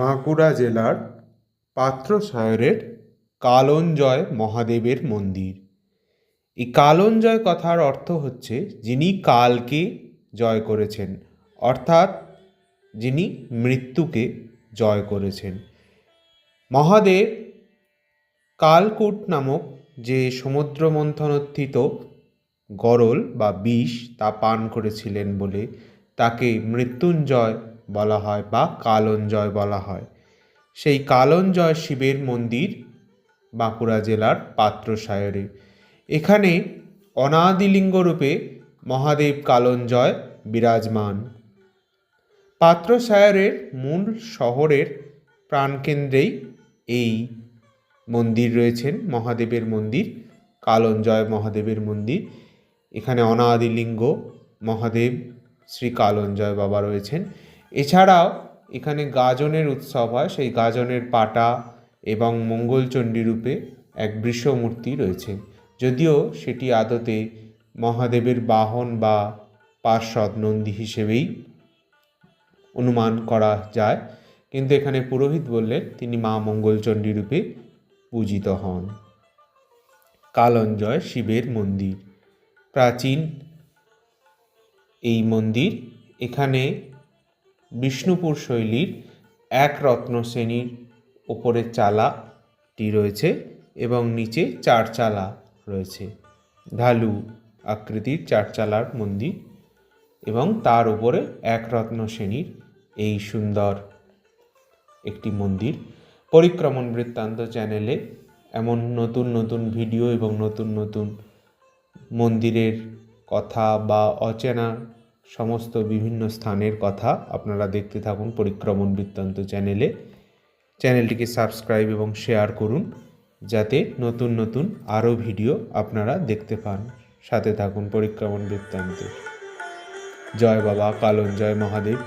বাঁকুড়া জেলার পাত্র শহরের কালঞ্জয় মহাদেবের মন্দির। এই কালঞ্জয় কথার অর্থ হচ্ছে যিনি কালকে জয় করেছেন, অর্থাৎ যিনি মৃত্যুকে জয় করেছেন। মহাদেব কালকূট নামক যে সমুদ্র মন্থনোত্থিত গরল বা বিষ তা পান করেছিলেন বলে তাকে মৃত্যুঞ্জয় বলা হয় বা কালঞ্জয় বলা হয়। সেই কালঞ্জয় শিবের মন্দির বাঁকুড়া জেলার পাত্রসায়রে। এখানে অনাদিলিঙ্গ রূপে মহাদেব কালঞ্জয় বিরাজমান। পাত্রসায়রের মূল শহরের প্রাণকেন্দ্রেই এই মন্দির রয়েছেন, মহাদেবের মন্দির কালঞ্জয় মহাদেবের মন্দির। এখানে অনাদিলিঙ্গ, মহাদেব, শ্রী কালঞ্জয় বাবা রয়েছেন। এছাড়াও এখানে গাজনের উৎসব হয়, সেই গাজনের পাটা এবং মঙ্গলচণ্ডী রূপে এক বৃষমূর্তি রয়েছে। যদিও সেটি আদতে মহাদেবের বাহন বা পার্শ্বদ নন্দী হিসেবেই অনুমান করা যায়। কিন্তু এখানে পুরোহিত বললেন, তিনি মা মঙ্গলচণ্ডী রূপে পূজিত হন। কালঞ্জয় শিবের মন্দির। প্রাচীন এই মন্দির এখানে বিষ্ণুপুর শৈলীর এক রত্ন শ্রেণির ওপরের চালাটি রয়েছে এবং নিচে চার চালা রয়েছে। ঢালু আকৃতির চার চালার মন্দির এবং তার উপরে এক রত্ন শ্রেণির এই সুন্দর একটি মন্দির। পরিক্রমণ বৃত্তান্ত চ্যানেলে এমন নতুন নতুন ভিডিও এবং নতুন নতুন মন্দিরের কথা বা অচেনা সমস্ত বিভিন্ন স্থানের কথা আপনারা দেখতে থাকুন পরিক্রমণ বৃত্তান্ত চ্যানেলে। চ্যানেলটিকে সাবস্ক্রাইব এবং শেয়ার করুন, যাতে নতুন নতুন আরও ভিডিও আপনারা দেখতে পান। সাথে থাকুন পরিক্রমণ বৃত্তান্তে। জয় বাবা, কালন জয় মহাদেব।